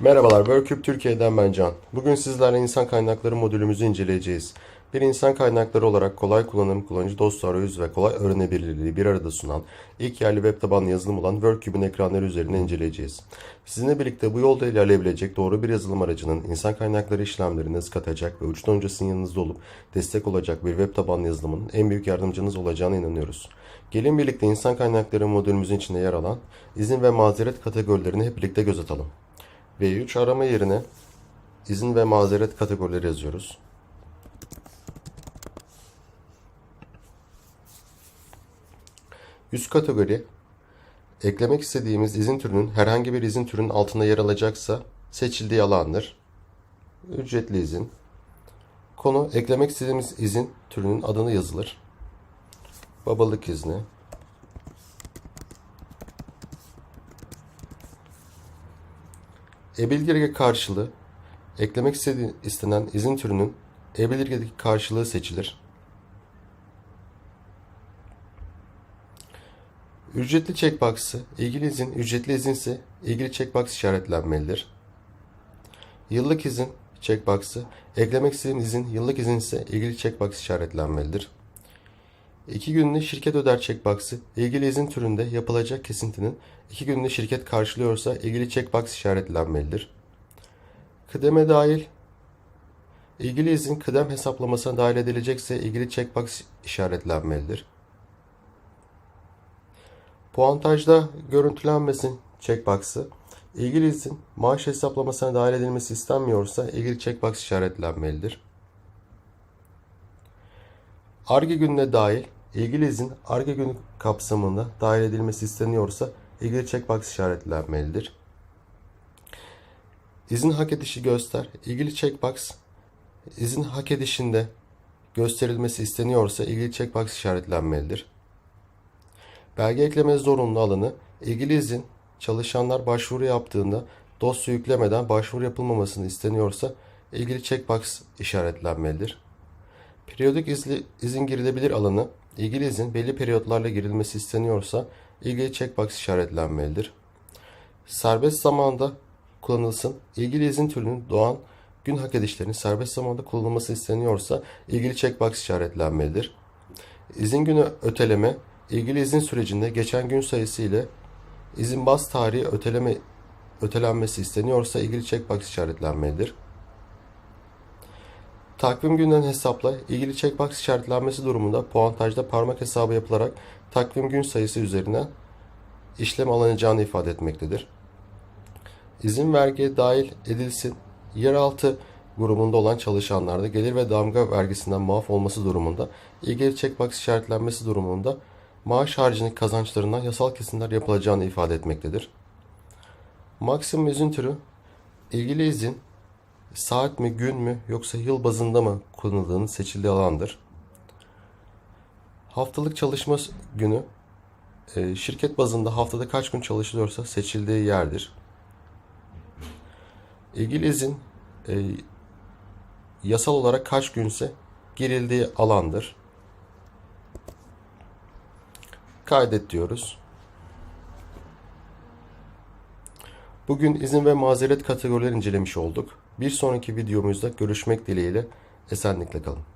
Merhabalar, WorkCube Türkiye'den ben Can. Bugün sizlerle insan kaynakları modülümüzü inceleyeceğiz. Bir insan kaynakları olarak kolay kullanım, kullanıcı dostu arayüz ve kolay öğrenebilirliği bir arada sunan ilk yerli web tabanlı yazılım olan WorkCube'un ekranları üzerinde inceleyeceğiz. Sizinle birlikte bu yolda ilerleyebilecek doğru bir yazılım aracının insan kaynakları işlemlerini hız katacak ve uçtan uca sizin yanınızda olup destek olacak bir web tabanlı yazılımın en büyük yardımcınız olacağına inanıyoruz. Gelin birlikte insan kaynakları modülümüzün içinde yer alan izin ve mazeret kategorilerini hep birlikte göz atalım. V3 arama yerine izin ve mazeret kategorileri yazıyoruz. Üst kategori eklemek istediğimiz izin türünün herhangi bir izin türünün altında yer alacaksa seçildiği alandır. Ücretli izin. Konu eklemek istediğimiz izin türünün adını yazılır. Babalık izni. E-bildirge karşılığı eklemek istenen izin türünün e-bildirgedeki karşılığı seçilir. Ücretli checkbox'ı ilgili izin ücretli izinse ilgili checkbox işaretlenmelidir. Yıllık izin checkbox'ı eklemek istediğim izin yıllık izinse ilgili checkbox işaretlenmelidir. İki günlük şirket öder checkbox'ı ilgili izin türünde yapılacak kesintinin iki günlük şirket karşılıyorsa ilgili checkbox işaretlenmelidir. Kıdeme dahil ilgili izin kıdem hesaplamasına dahil edilecekse ilgili checkbox işaretlenmelidir. Puantajda görüntülenmesin checkbox'ı ilgili izin maaş hesaplamasına dahil edilmesi istenmiyorsa ilgili checkbox işaretlenmelidir. ARGE gününe dahil ilgili izin ARGE günü kapsamında dahil edilmesi isteniyorsa ilgili checkbox işaretlenmelidir. İzin hak edişi göster. İlgili checkbox izin hak edişinde gösterilmesi isteniyorsa ilgili checkbox işaretlenmelidir. Belge ekleme zorunlu alanı ilgili izin çalışanlar başvuru yaptığında dosya yüklemeden başvuru yapılmamasını isteniyorsa ilgili checkbox işaretlenmelidir. Periyodik izli, izin girilebilir alanı ilgili izin belli periyotlarla girilmesi isteniyorsa ilgili checkbox işaretlenmelidir. Serbest zamanda kullanılsın. İlgili izin türünün doğan gün hak edişlerinin serbest zamanda kullanılması isteniyorsa ilgili checkbox işaretlenmelidir. İzin günü öteleme ilgili izin sürecinde geçen gün sayısı ile izin baz tarihi öteleme ötelenmesi isteniyorsa ilgili checkbox işaretlenmelidir. Takvim günden hesapla ilgili checkbox işaretlenmesi durumunda puantajda parmak hesabı yapılarak takvim gün sayısı üzerinden işlem alınacağını ifade etmektedir. İzin vergiye dahil edilsin. Yeraltı grubunda olan çalışanlarda gelir ve damga vergisinden muaf olması durumunda ilgili checkbox işaretlenmesi durumunda maaş haricindeki kazançlarından yasal kesintiler yapılacağını ifade etmektedir. Maksimum izin türü ilgili izin saat mi, gün mü yoksa yıl bazında mı kullanıldığını seçildiği alandır. Haftalık çalışma günü e, şirket bazında haftada kaç gün çalışılıyorsa seçildiği yerdir. İlgili izin e, yasal olarak kaç günse girildiği alandır. Kaydet diyoruz. Bugün izin ve mazeret kategorileri incelemiş olduk. Bir sonraki videomuzda görüşmek dileğiyle esenlikle kalın.